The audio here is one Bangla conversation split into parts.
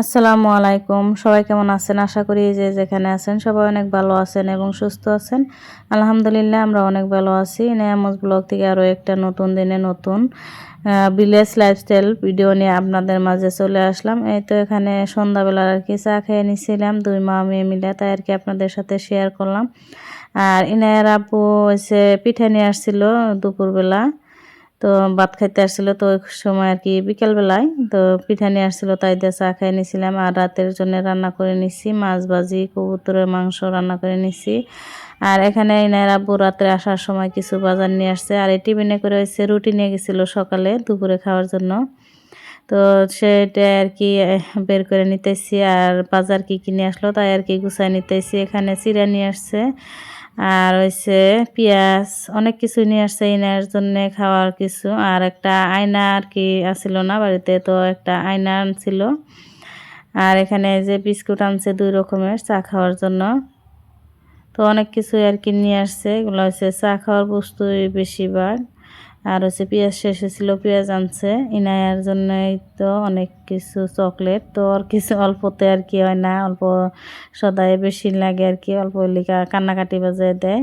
আসসালামু আলাইকুম। সবাই কেমন আছেন? আশা করি যে যেখানে আছেন সবাই অনেক ভালো আছেন এবং সুস্থ আছেন। আলহামদুলিল্লাহ আমরা অনেক ভালো আছি। নেয়ামজ ব্লগ থেকে আরও একটা নতুন দিনে নতুন ভিলেজ লাইফস্টাইল ভিডিও নিয়ে আপনাদের মাঝে চলে আসলাম। এই তো এখানে সন্ধ্যাবেলা আর কি চা খেয়ে নিছিলাম। দুই মা মেয়ে মিলে তাই আর কি আপনাদের সাথে শেয়ার করলাম। আর ইনায়ের আব্বু হচ্ছে পিঠা নিয়ে আসছিল দুপুরবেলা। তো ভাত খাইতে আসছিল তো ওই সময় আর কি বিকেলবেলায়, তো পিঠা নিয়ে আসছিল, তাই দিয়ে চা খাই নিয়েছিলাম আর রাতের জন্য রান্না করে নিছি, মাছ ভাজি, কবুতরের মাংস রান্না করে নিছি। আর এখানে এনার আব্বু রাত্রে আসার সময় কিছু বাজার নিয়ে আসছে। আর এই টিফিনে করে হয়েছে রুটি নিয়ে গেছিল সকালে দুপুরে খাওয়ার জন্য। তো সেটা আর কি বের করে নিতেছি। আর বাজার কি কিনে আসলো তাই আর কি গুছাই নিতেছি। এখানে চিরা নিয়ে আসছে। আর হয়েছে পেঁয়াজ, অনেক কিছু নিয়ে আসছে এনার জন্যে খাওয়ার কিছু। আর একটা আয়না আর কি আসছিল না বাড়িতে, তো একটা আয়না আনছিল। আর এখানে যে বিস্কুট আনছে দুই রকমের চা খাওয়ার জন্য। তো অনেক কিছু আর কি নিয়ে আসছে। এগুলো হচ্ছে চা খাওয়ার বস্তুই বেশিরভাগ আর হচ্ছে পেঁয়াজ শেষ হয়েছিল, পেঁয়াজ আনছে, ইনায়ার জন্যই তো অনেক কিছু চকলেট, তো আর কিছু অল্পতে আর কি হয় না, অল্প সদায় বেশি লাগে আর কি, অল্প লিখা কান্নাকাটি বাজে দেয়।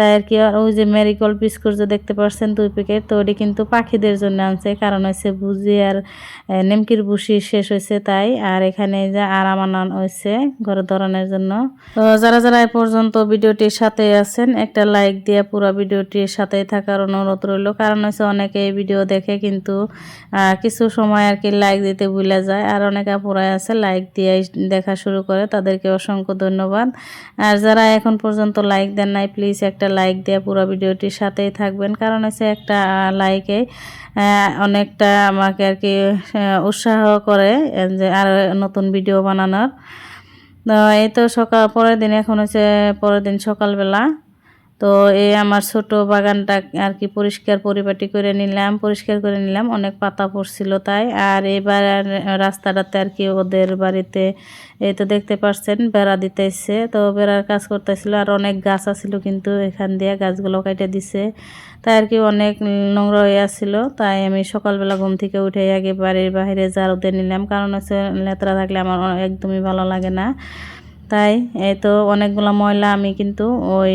তাই আর কি ওই যে মেরিকল বিস্কুট যে দেখতে পাচ্ছেন দুই প্যাকেট, তো ওটি কিন্তু পাখিদের জন্য আনছে। কারণ হচ্ছে বুঝি আর নেমকির বুসি শেষ হয়েছে তাই। আর এখানে যে আরাম আনান হয়েছে ঘরে ধরানোর জন্য। তো যারা যারা এ পর্যন্ত ভিডিওটির সাথে আছেন, একটা লাইক দিয়ে পুরো ভিডিওটির সাথে থাকার অনুরোধ রইল। কারণ হচ্ছে অনেকে এই ভিডিও দেখে কিন্তু কিছু সময় আর কি লাইক দিতে ভুলে যায়। আর অনেকে পুরাই আছে লাইক দিয়ে দেখা শুরু করে, তাদেরকে অসংখ্য ধন্যবাদ। আর যারা এখন পর্যন্ত লাইক দেন নাই, প্লিজ একটা লাইক দিয়ে পুরো ভিডিওটির সাথেই থাকবেন। কারণ হচ্ছে একটা লাইকে অনেকটা আমাকে আর কি উৎসাহ করে যে আর নতুন ভিডিও বানানোর। এই তো সকাল, পরের দিন এখন হচ্ছে, পরের দিন সকালবেলা তো এই আমার ছোট বাগানটা আর কি পরিষ্কার পরিপাটি করে নিলাম, পরিষ্কার করে নিলাম, অনেক পাতা পড়ছিল তাই। আর এবার রাস্তাটাতে আর কি ওদের বাড়িতে এই তো দেখতে পাচ্ছেন বেড়া দিতেছে। তো বেড়ার কাজ করতেছিল, আর অনেক গাছ আছিল কিন্তু এখান দিয়ে গাছগুলো কেটে দিছে। তাই আর কি অনেক নোংরা হয়ে আসছিল তাই আমি সকালবেলা ঘুম থেকে উঠে আগে বাড়ির বাইরে জারুতে নিলাম। কারণ হচ্ছে লেতরা থাকলে আমার একদমই ভালো লাগে না। তাই এই তো অনেকগুলো ময়লা আমি কিন্তু ওই,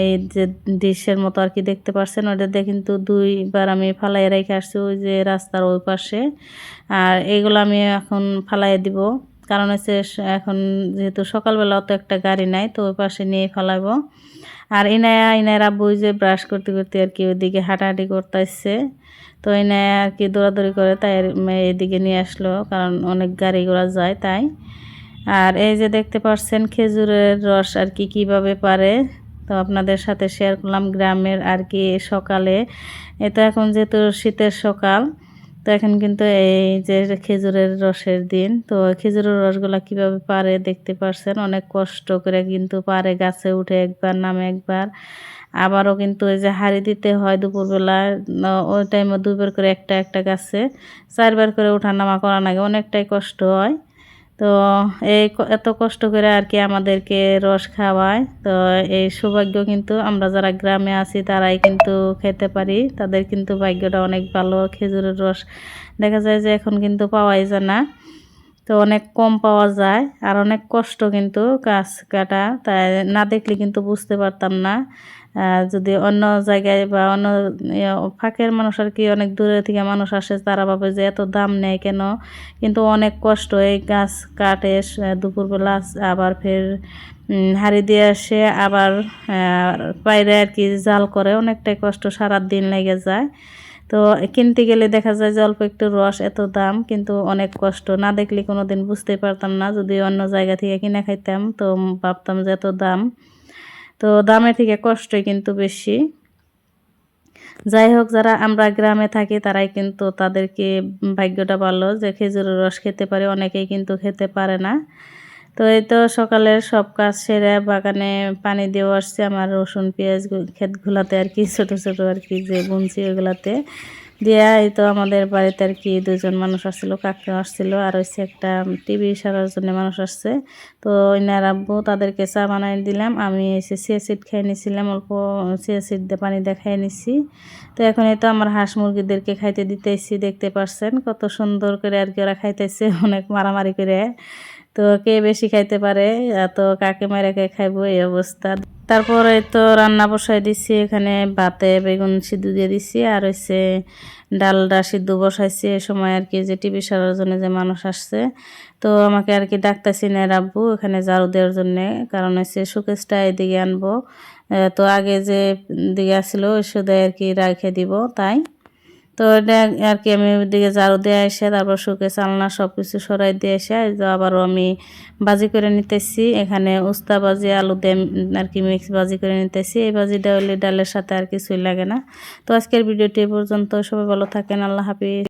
এই যে ডিশের মতো আর কি দেখতে পারছেন পাচ্ছেন ওটাতে কিন্তু দুইবার আমি ফালাই রেখে আসছি ওই যে রাস্তার ওই পাশে। আর এইগুলো আমি এখন ফালাই দিব। কারণ হচ্ছে এখন যেহেতু সকালবেলা অত একটা গাড়ি নাই, তো ওই পাশে নিয়ে ফেলাবো আর ইনায়া, ইনায়ের আব্বু যে ব্রাশ করতে করতে আর কি ওইদিকে হাঁটাহাঁটি করতেছে। তো ইনায়া আর কি দৌড়াদৌড়ি করে তাই এদিকে নিয়ে আসলো, কারণ অনেক গাড়ি ঘোড়া যায় তাই। আর এই যে দেখতে পাচ্ছেন খেজুরের রস আর কি কীভাবে পারে, তো আপনাদের সাথে শেয়ার করলাম গ্রামের আর কি সকালে। এ তো এখন যেহেতু শীতের সকাল, তো এখন কিন্তু এই যে খেজুরের রসের দিন, তো খেজুরের রসগুলা কীভাবে পারে দেখতে পাচ্ছেন অনেক কষ্ট করে কিন্তু পারে গাছে উঠে একবার, নামে একবার। আবারও কিন্তু ওই যে হাড়ি দিতে হয় দুপুরবেলা ওই টাইমে দুবার করে একটা একটা গাছে, চারবার করে ওঠা নামা করা লাগে অনেকটাই কষ্ট হয়। তো এই এত কষ্ট করে আর কি আমাদেরকে রস খাওয়ায়। তো এই সৌভাগ্য কিন্তু আমরা যারা গ্রামে আছি তারাই কিন্তু খেতে পারি। তাদের কিন্তু ভাগ্যটা অনেক ভালো। খেজুরের রস দেখা যায় যে এখন কিন্তু পাওয়াই যায় না। তো অনেক কম পাওয়া যায় আর অনেক কষ্ট কিন্তু গাছ কাটা। তাই না দেখলে কিন্তু বুঝতে পারতাম না। যদি অন্য জায়গায় বা অন্য ফাঁকের মানুষ আর কি অনেক দূরে থেকে মানুষ আসে, তারা ভাবে যে এত দাম নেয় কেন? কিন্তু অনেক কষ্ট, এই গাছ কাটে দুপুরবেলা আবার ফের হাড়ি দিয়ে আসে আবার বাইরে আর কি জাল করে, অনেকটাই কষ্ট সারা দিন লেগে যায়। তো কিনতে গেলে দেখা যায় যে অল্প একটু রস, এত দাম, কিন্তু অনেক কষ্ট। না দেখলে কোনো দিন বুঝতে পারতাম না, যদি অন্য জায়গা থেকে কিনে খাইতাম, তো ভাবতাম যে এত দাম। তো দামের থেকে কষ্টই কিন্তু বেশি। যাই হোক যারা আমরা গ্রামে থাকি, তারাই কিন্তু তাদেরকে ভাগ্যটা ভালো যে খেজুরের রস খেতে পারে, অনেকেই কিন্তু খেতে পারে না। তো এই তো সকালের সব কাজ সেরে বাগানে পানি দিয়ে আসছে, আমার রসুন, পেঁয়াজ ক্ষেতগুলাতে আর কি, ছোটো ছোটো আর কি যে বুনছি ওগুলাতে দিয়া এই তো আমাদের বাড়িতে আর কি দুজন মানুষ আসছিল, কাকা আসছিল, আর হচ্ছে একটা টিভি সারার জন্য মানুষ আসছে। তো ইনার আব্বু তাদেরকে চা বানাই দিলাম, আমি এসে সিয়া সিট খেয়ে নিছিলাম, অল্প সিয়া সিট দিয়ে পানি দিয়ে খেয়ে নিছি। তো এখন এই তো আমার হাঁস মুরগিদেরকে খাইতে দিতেছি, দেখতে পারছেন কত সুন্দর করে আর কি ওরা খাইতেছে, অনেক মারামারি করে। তো কে বেশি খাইতে পারে তো কাকে মেরে কে খাইবো এই অবস্থা। তারপরে তো রান্না বসাই দিছি, এখানে ভাতে বেগুন সিদ্ধ দিয়ে দিছি, আর হচ্ছে ডালটা সিদ্ধ বসাইছি। এ সময় আর কি যে টিভি সারার জন্য যে মানুষ আসছে, তো আমাকে আর কি ডাকতেছি না রাব্বু, এখানে ঝাড়ু দেওয়ার জন্যে। কারণ হচ্ছে শোকেসটা এদিকে আনব। তো আগে যে দিকে আসলো, ওই শুধু আর কি রাখে দিব, তাই তো এটা আর কি, আমি দিকে ঝাড়ু দিয়ে এসে তারপর শুকে চালনা সব কিছু সরাই দিয়ে এসে আবারও আমি বাজি করে নিতেছি। এখানে উস্তা বাজি, আলু দিয়ে আর কি মিক্স বাজি করে নিতেছি। এই বাজি হলে ডালের সাথে আর কিছুই লাগে না। তো আজকের ভিডিওটি পর্যন্ত। সবাই ভালো থাকেন। আল্লাহ হাফিজ।